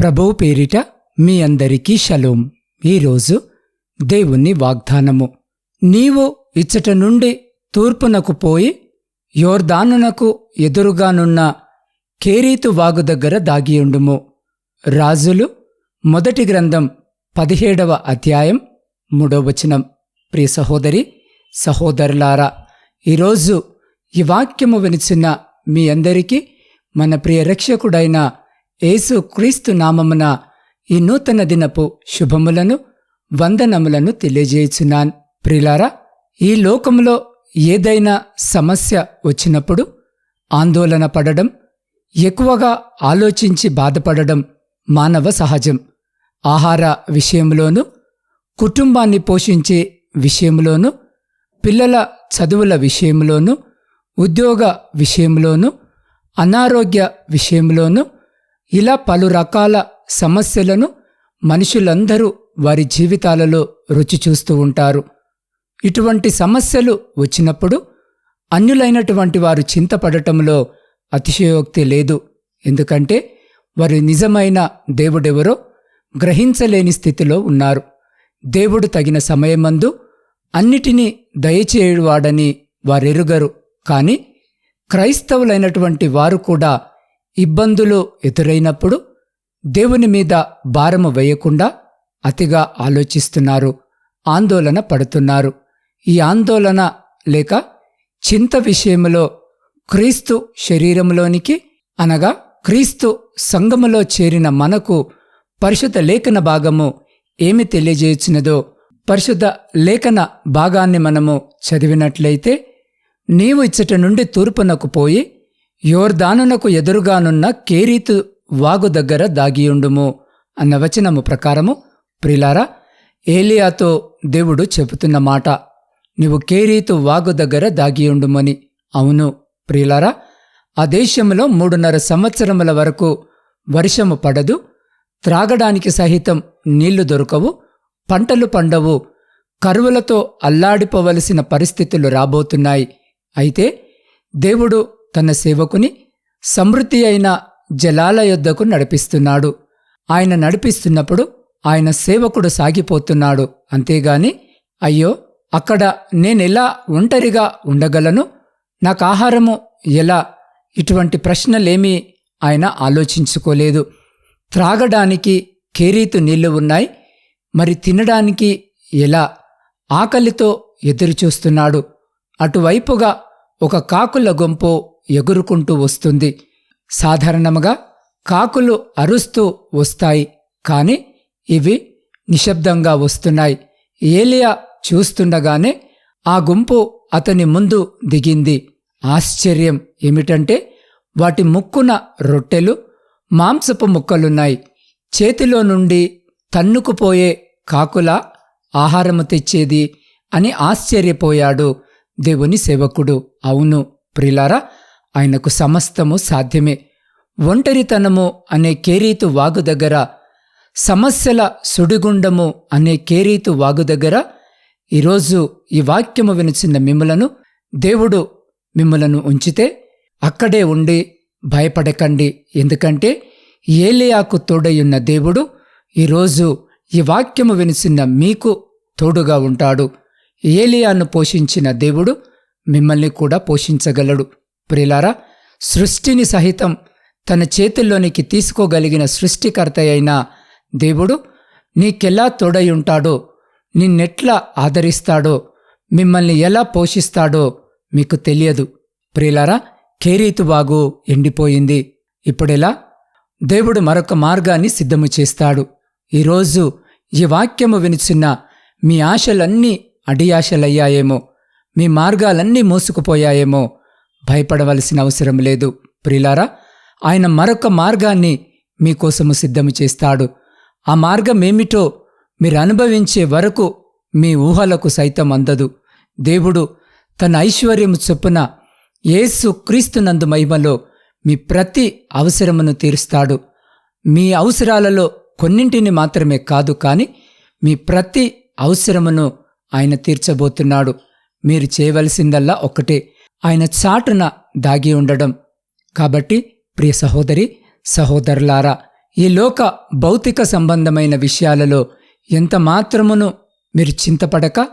ప్రభువు పేరిట మీ అందరికీ షలోం. ఈరోజు దేవుని వాగ్దానము. నీవు ఇచ్చట నుండి తూర్పునకు పోయి యోర్దానునకు ఎదురుగానున్న కేరీతు వాగు దగ్గర దాగియుండుము రాజులు మొదటి గ్రంథం పదిహేడవ అధ్యాయం మూడవ వచనం. ప్రియ సహోదరి సహోదరులారా ఈరోజు ఈ వాక్యము వినిచిన మీ అందరికీ మన ప్రియ రక్షకుడైన యేసు క్రీస్తు నామమున ఈ నూతన దినపు శుభములను వందనములను తెలియజేయుచున్నాన్. ప్రిలారా ఈ లోకంలో ఏదైనా సమస్య వచ్చినప్పుడు ఆందోళన పడడం ఎక్కువగా ఆలోచించి బాధపడడం మానవ సహజం. ఆహార విషయంలోనూ కుటుంబాన్ని పోషించే విషయంలోనూ పిల్లల చదువుల విషయంలోనూ ఉద్యోగ విషయంలోనూ అనారోగ్య విషయంలోనూ ఇలా పలు రకాల సమస్యలను మనుషులందరూ వారి జీవితాలలో రుచి చూస్తూ ఉంటారు. ఇటువంటి సమస్యలు వచ్చినప్పుడు అన్యులైనటువంటి వారు చింతపడటంలో అతిశయోక్తి లేదు. ఎందుకంటే వారు నిజమైన దేవుడెవరో గ్రహించలేని స్థితిలో ఉన్నారు. దేవుడు తగిన సమయమందు అన్నిటినీ దయచేయువాడని వారెరుగరు. కాని క్రైస్తవులైనటువంటి వారు కూడా ఇబ్బందులు ఎదురైనప్పుడు దేవుని మీద భారము వేయకుండా అతిగా ఆలోచిస్తున్నారు ఆందోళన పడుతున్నారు. ఈ ఆందోళన లేక చింత విషయములో క్రీస్తు శరీరంలోనికి అనగా క్రీస్తు సంఘములో చేరిన మనకు పరిశుద్ధ లేఖన భాగము ఏమి తెలియజేయుచున్నదో పరిశుద్ధ లేఖన భాగాన్ని మనము చదివినట్లయితే నీవు ఇచ్చట నుండి తూర్పునకు పోయి యోర్దానునకు ఎదురుగానున్న కేరీతు వాగు దగ్గర దాగియుండుము అన్న వచనము ప్రకారము ప్రిలారా ఏలియాతో దేవుడు చెబుతున్న మాట నీవు కేరీతు వాగు దగ్గర దాగియుండుమని. అవును ప్రియులారా ఆ దేశంలో మూడున్నర సంవత్సరముల వరకు వర్షము పడదు త్రాగడానికి సహితం నీళ్ళు దొరకవు పంటలు పండవు కరువులతో అల్లాడిపోవలసిన పరిస్థితులు రాబోతున్నాయి. అయితే దేవుడు తన సేవకుని సమృద్ధి అయిన జలాల యొద్దకు నడిపిస్తున్నాడు. ఆయన నడిపిస్తున్నప్పుడు ఆయన సేవకుడు సాగిపోతున్నాడు. అంతేగాని అయ్యో అక్కడ నేనెలా ఒంటరిగా ఉండగలను? నాకు ఆహారము ఎలా? ఇటువంటి ప్రశ్నలేమీ ఆయన ఆలోచించుకోలేదు. త్రాగడానికి కేరీతు నీళ్ళు ఉన్నాయి. మరి తినడానికి ఎలా? ఆకలితో ఎదురుచూస్తున్నాడు. అటువైపుగా ఒక కాకుల గుంపు ఎగురుకుంటూ వస్తుంది. సాధారణముగా కాకులు అరుస్తూ వస్తాయి. కాని ఇవి నిశ్శబ్దంగా వస్తున్నాయి. ఏలియా చూస్తుండగానే ఆ గుంపు అతని ముందు దిగింది. ఆశ్చర్యం ఏమిటంటే వాటి ముక్కున రొట్టెలు మాంసపు ముక్కలున్నాయి. చేతిలో నుండి తన్నుకుపోయే కాకుల ఆహారము తెచ్చేది అని ఆశ్చర్యపోయాడు దేవుని సేవకుడు. అవును ప్రిలారా ఆయనకు సమస్తము సాధ్యమే. ఒంటరితనము అనే కేరీతు వాగు దగ్గర సమస్యల సుడిగుండము అనే కేరీతు వాగు దగ్గర ఈరోజు ఈ వాక్యము వినిచిన మిమ్మలను దేవుడు మిమ్మలను ఉంచితే అక్కడే ఉండి భయపడకండి. ఎందుకంటే ఏలియాకు తోడయున్న దేవుడు ఈరోజు ఈ వాక్యము వినిసిన మీకు తోడుగా ఉంటాడు. ఏలియాను పోషించిన దేవుడు మిమ్మల్ని కూడా పోషించగలడు. ప్రిలారా సృష్టిని సహితం తన చేతుల్లోనికి తీసుకోగలిగిన సృష్టికర్త అయిన దేవుడు నీకెలా తోడయుంటాడో నిన్నెట్లా ఆదరిస్తాడో మిమ్మల్ని ఎలా పోషిస్తాడో మీకు తెలియదు. ప్రియులారా కేరీతు బాగు ఎండిపోయింది. ఇప్పుడెలా? దేవుడు మరొక మార్గాన్ని సిద్ధము చేస్తాడు. ఈరోజు ఈ వాక్యము వినిచున్న మీ ఆశలన్నీ అడియాశలయ్యాయేమో మీ మార్గాలన్నీ మూసుకుపోయాయేమో భయపడవలసిన అవసరం లేదు. ప్రిలారా ఆయన మరొక మార్గాన్ని మీకోసము సిద్ధము చేస్తాడు. ఆ మార్గం ఏమిటో మీరు అనుభవించే వరకు మీ ఊహలకు సైతం అందదు. దేవుడు తన ఐశ్వర్యము చొప్పున యేసు క్రీస్తునందు మహిమలో మీ ప్రతి అవసరమును తీరుస్తాడు. మీ అవసరాలలో కొన్నింటిని మాత్రమే కాదు కాని మీ ప్రతి అవసరమును ఆయన తీర్చబోతున్నాడు. మీరు చేయవలసిందల్లా ఒకటే ఆయన చాటున దాగి ఉండడం. కాబట్టి ప్రియ సహోదరి సహోదరులారా ఈ లోక భౌతిక సంబంధమైన విషయాలలో ఎంత మాత్రమును మీరు చింతపడక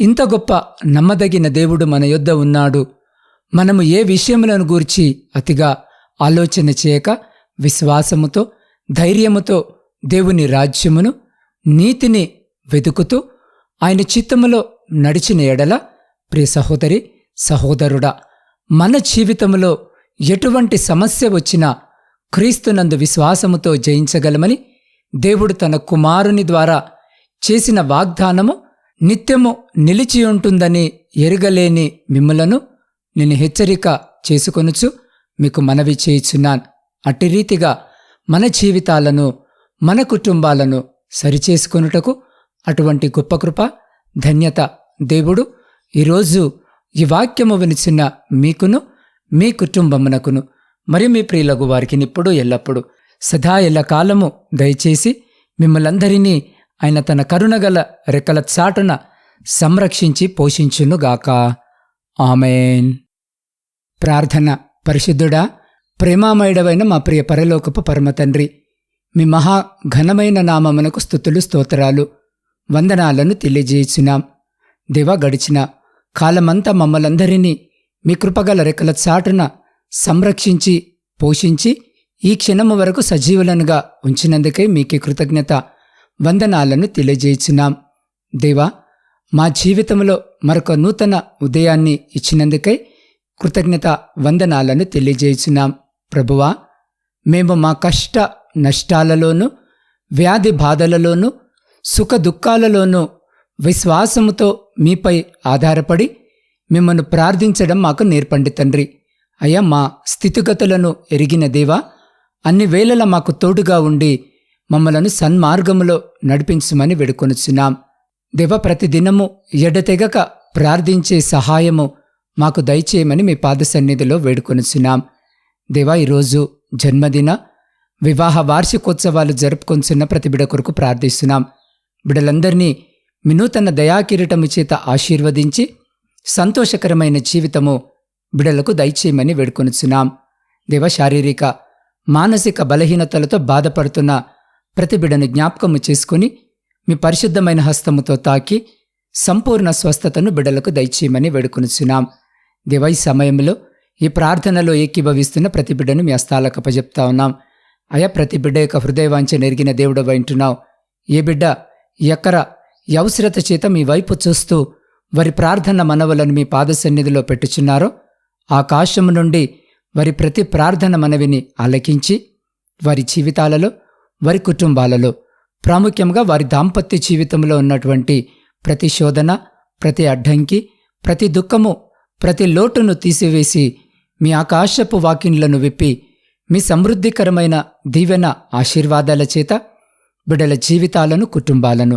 ఇంత గొప్ప నమ్మదగిన దేవుడు మన యొద్ద ఉన్నాడు. మనము ఏ విషయములను గూర్చి అతిగా ఆలోచన చేయక విశ్వాసముతో ధైర్యముతో దేవుని రాజ్యమును నీతిని వెతుకుతూ ఆయన చిత్తములో నడిచిన ఎడల ప్రియ సహోదరి సహోదరుడా మన జీవితంలో ఎటువంటి సమస్య వచ్చినా క్రీస్తునందు విశ్వాసముతో జయించగలమని దేవుడు తన కుమారుని ద్వారా చేసిన వాగ్దానము నిత్యము నిలిచి ఉంటుందని ఎరగలేని మిమ్ములను నేను హెచ్చరిక చేసుకొనుచు మీకు మనవి చేయుచున్నాను. అట్టి రీతిగా మన జీవితాలను మన కుటుంబాలను సరిచేసుకొనుటకు అటువంటి గొప్ప కృప ధన్యత దేవుడు ఈరోజు ఈ వాక్యము వినిచిన మీకును మీ కుటుంబమునకును మరి మీ ప్రియులకు వారికి ఇప్పుడు ఎల్లప్పుడూ సదా ఎల్లకాలము దయచేసి మిమ్మలందరినీ ఆయన తన కరుణగల రెక్కల చాటున సంరక్షించి పోషించునుగాక. ఆమెన్. ప్రార్థన పరిశుద్ధుడా ప్రేమామయుడవైన మా ప్రియ పరలోకపు పరమతండ్రి మీ మహా ఘనమైన నామమునకు స్థుతులు స్తోత్రాలు వందనాలను తెలియజేయుచున్నాం. దివా గడిచిన కాలమంతా మమ్మలందరినీ మీ కృపగల రెక్కల చాటున సంరక్షించి పోషించి ఈ క్షణము వరకు సజీవులనుగా ఉంచినందుకే మీకే కృతజ్ఞత వందనాలను తెలియజేయించున్నాం. దేవా మా జీవితంలో మరొక నూతన ఉదయాన్ని ఇచ్చినందుకై కృతజ్ఞత వందనాలను తెలియజేయుచున్నాం. ప్రభువా మేము మా కష్ట నష్టాలలోనూ వ్యాధి బాధలలోనూ సుఖ దుఃఖాలలోనూ విశ్వాసముతో మీపై ఆధారపడి మిమ్మల్ని ప్రార్థించడం మాకు నేర్పండి తండ్రి. అయ్యా మా స్థితిగతులను ఎరిగిన దేవా అన్ని వేళల మాకు తోడుగా ఉండి మమ్మలను సన్మార్గములో నడిపించమని వేడుకొనుచున్నాం. దేవ ప్రతిదినము ఎడతెగక ప్రార్థించే సహాయము మాకు దయచేయమని మీ పాద సన్నిధిలో వేడుకొనుచున్నాం. దేవా ఈరోజు జన్మదిన వివాహ వార్షికోత్సవాలు జరుపుకొంచున్న ప్రతి బిడ కొరకు ప్రార్థిస్తున్నాం. బిడలందరినీ వినూతన దయాకిరీటము చేత ఆశీర్వదించి సంతోషకరమైన జీవితము బిడలకు దయచేయమని వేడుకొనుచున్నాం. దేవ శారీరక మానసిక బలహీనతలతో బాధపడుతున్న ప్రతి బిడను జ్ఞాపకము చేసుకుని మీ పరిశుద్ధమైన హస్తముతో తాకి సంపూర్ణ స్వస్థతను బిడలకు దయచేయమని వేడుకొనుచున్నాం. దేవ ఈ సమయంలో ఈ ప్రార్థనలో ఏకీభవిస్తున్న ప్రతి బిడ్డను మీ హస్తాలకు అప్పజెప్తా ఉన్నాం. అయా ప్రతి బిడ్డ యొక్క హృదయవాంఛ నెరిగిన దేవుడు వింటున్నావు ఏ బిడ్డ ఎక్కర యవసరత చేత మీ వైపు చూస్తూ వారి ప్రార్థన మనవలను మీ పాద సన్నిధిలో పెట్టుచున్నారో ఆకాశము నుండి వారి ప్రతి ప్రార్థన మనవిని ఆలకించి వారి జీవితాలలో వారి కుటుంబాలలో ప్రాముఖ్యంగా వారి దాంపత్య జీవితంలో ఉన్నటువంటి ప్రతి శోధన ప్రతి అడ్డంకి ప్రతి దుఃఖము ప్రతి లోటును తీసివేసి మీ ఆకాశపు వాకిన్లను విప్పి మీ సమృద్ధికరమైన దీవెన ఆశీర్వాదాల చేత బిడల జీవితాలను కుటుంబాలను